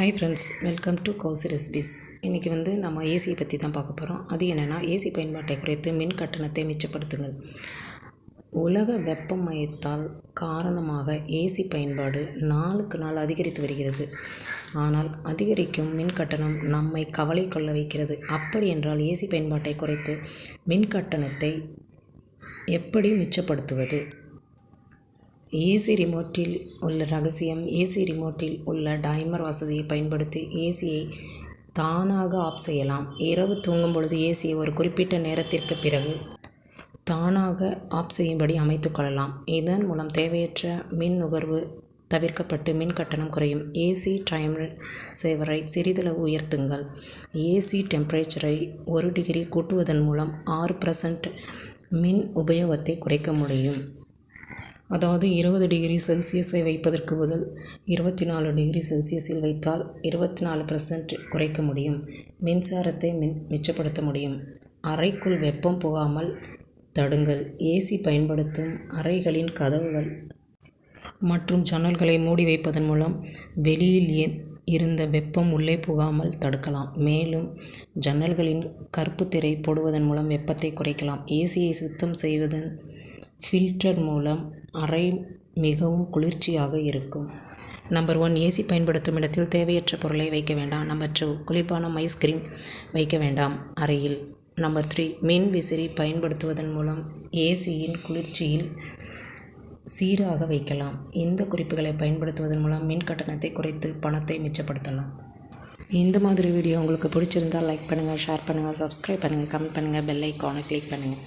Hi friends welcome to Kousi recipes இன்றைக்கி வந்து நம்ம ஏசியை பற்றி தான் பார்க்க போகிறோம் அது என்னென்னா ஏசி பயன்பாட்டை குறைத்து மின் கட்டணத்தை மிச்சப்படுத்துங்கள். உலக வெப்பமயத்தால் காரணமாக ஏசி பயன்பாடு நாளுக்கு நாள் அதிகரித்து வருகிறது. ஆனால் அதிகரிக்கும் மின் கட்டணம் நம்மை கவலை கொள்ள வைக்கிறது. அப்படி என்றால் ஏசி பயன்பாட்டை குறைத்து மின் கட்டணத்தை எப்படி மிச்சப்படுத்துவது? ஏசி ரிமோட்டில் உள்ள ரகசியம் ஏசி ரிமோட்டில் உள்ள டைமர் வசதியை பயன்படுத்தி ஏசியை தானாக ஆஃப் செய்யலாம். இரவு தூங்கும் பொழுது ஏசியை ஒரு குறிப்பிட்ட நேரத்திற்கு பிறகு தானாக ஆஃப் செய்யும்படி அமைத்துக்கொள்ளலாம் இதன் மூலம் தேவையற்ற மின் நுகர்வு தவிர்க்கப்பட்டு மின் கட்டணம் குறையும். ஏசி டைமர் சேவரை சிறிதளவு உயர்த்துங்கள். ஏசி டெம்பரேச்சரை ஒரு டிகிரி கூட்டுவதன் மூலம் ஆறு பர்சன்ட் மின் உபயோகத்தை குறைக்க முடியும். அதாவது இருபது டிகிரி செல்சியஸை வைப்பதற்கு பதில் இருபத்தி நாலு டிகிரி செல்சியஸில் வைத்தால் இருபத்தி நாலு பர்சன்ட் குறைக்க முடியும். மின்சாரத்தை மின் மிச்சப்படுத்த முடியும். அறைக்குள் வெப்பம் போகாமல் தடுங்கள். ஏசி பயன்படுத்தும் அறைகளின் கதவுகள் மற்றும் ஜன்னல்களை மூடி வைப்பதன் மூலம் வெளியில் இருந்த வெப்பம் உள்ளே புகாமல் தடுக்கலாம். மேலும் ஜன்னல்களின் கருப்பு திரை போடுவதன் மூலம் வெப்பத்தை குறைக்கலாம். ஏசியை சுத்தம் செய்வதன் ஃபில்டர் மூலம் அறை மிகவும் குளிர்ச்சியாக இருக்கும். நம்பர் ஒன் ஏசி பயன்படுத்தும் இடத்தில் தேவையற்ற பொருளை வைக்க வேண்டாம். நம்பர் டூ குளிர்பானம் ஐஸ்கிரீம் வைக்க வேண்டாம் அறையில். நம்பர் த்ரீ மின் விசிறி பயன்படுத்துவதன் மூலம் ஏசியின் குளிர்ச்சியில் சீராக வைக்கலாம். இந்த குறிப்புகளை பயன்படுத்துவதன் மூலம் மின் கட்டணத்தை குறைத்து பணத்தை மிச்சப்படுத்தலாம். இந்த மாதிரி வீடியோ உங்களுக்கு பிடிச்சிருந்தால் லைக் பண்ணுங்கள் ஷேர் பண்ணுங்கள் சப்ஸ்கிரைப் பண்ணுங்கள் கமெண்ட் பண்ணுங்கள் பெல் ஐக்கானை கிளிக் பண்ணுங்கள்